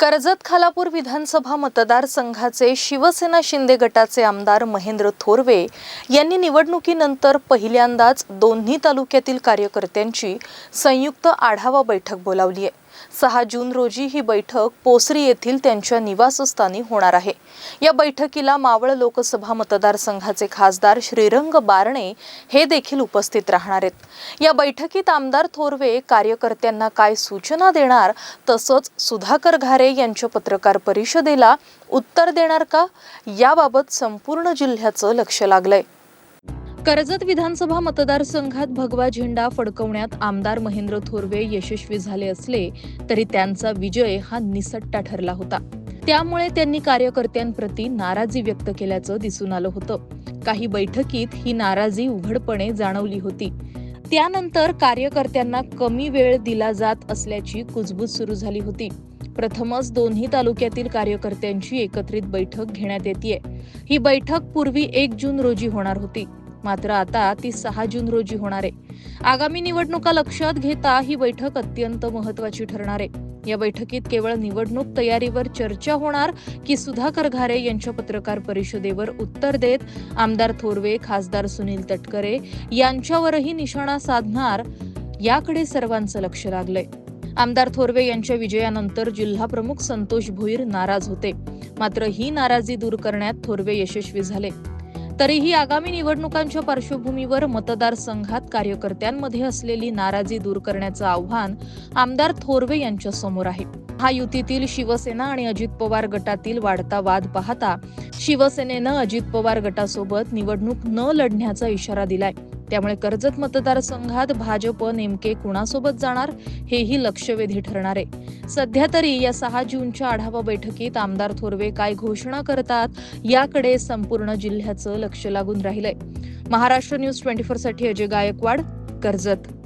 कर्जत खालापूर विधानसभा मतदारसंघाचे शिवसेना शिंदे गटाचे आमदार महेंद्र थोरवे यांनी निवडणुकीनंतर पहिल्यांदाच दोन्ही तालुक्यातील कार्यकर्त्यांची संयुक्त आढावा बैठक बोलावली आहे. सहा जून रोजी ही बैठक पोसरी येथील त्यांच्या निवासस्थानी होणार आहे. या बैठकीला मावळ लोकसभा मतदारसंघाचे खासदार श्रीरंग बारणे हे देखील उपस्थित राहणार आहेत. या बैठकीत आमदार थोरवे कार्यकर्त्यांना काय सूचना देणार तसंच सुधाकर घारे यांच्या पत्रकार परिषदेला उत्तर देणार का? याबाबत संपूर्ण जिल्ह्याचं लक्ष लागलंय. कर्जत विधानसभा मतदारसंघात भगवा झेंडा फडकवण्यात आमदार महेंद्र थोरवे यशस्वी झाले असले तरी त्यांचा विजय हा निसट्टा ठरला होता. त्यामुळे त्यांनी कार्यकर्त्यांप्रती नाराजी व्यक्त केल्याचं दिसून आलं होतं. काही बैठकीत ही नाराजी उघडपणे जाणवली होती. त्यानंतर कार्यकर्त्यांना कमी वेळ दिला जात असल्याची कुजबूज सुरू झाली होती. प्रथमच दोन्ही तालुक्यातील कार्यकर्त्यांची एकत्रित बैठक घेण्यात येते ही बैठक पूर्वी एक जून रोजी होणार होती. मात्र आता ती सहा जून रोजी होणार आहे. आगामी निवडणुका लक्षात घेता ही बैठक अत्यंत महत्वाची ठरणार आहे. या बैठकीत केवळ निवडणूक तयारीवर चर्चा होणार की सुधाकर घारे यांच्या पत्रकार परिषदेवर उत्तर देत आमदार थोरवे खासदार सुनील तटकरे यांच्यावरही निशाणा साधणार याकडे सर्वांचं लक्ष लागलंय. आमदार थोरवे यांच्या विजयानंतर जिल्हा प्रमुख संतोष भोईर नाराज होते. मात्र ही नाराजी दूर करण्यात थोरवे यशस्वी झाले. तरीही आगामी निवडणुकांच्या पार्श्वभूमीवर मतदारसंघात कार्यकर्त्यांमध्ये असलेली नाराजी दूर करण्याचं आव्हान आमदार थोरवे यांच्या समोर आहे. युतीतील शिवसेना आणि अजित पवार गटातील वाढता वाद पाहता शिवसेनेनं अजित पवार गटासोबत निवडणूक न लढण्याचा इशारा दिलाय. त्यामुळे कर्जत मतदारसंघात भाजप नेमके कुणासोबत जाणार हेही लक्षवेधी ठरणार आहे. सध्या तरी या सहा जूनच्या आढावा बैठकीत आमदार थोरवे काय घोषणा करतात याकडे संपूर्ण जिल्ह्याचं लक्ष लागून राहिलंय. महाराष्ट्र न्यूज ट्वेंटी फोरसाठी अजय गायकवाड कर्जत.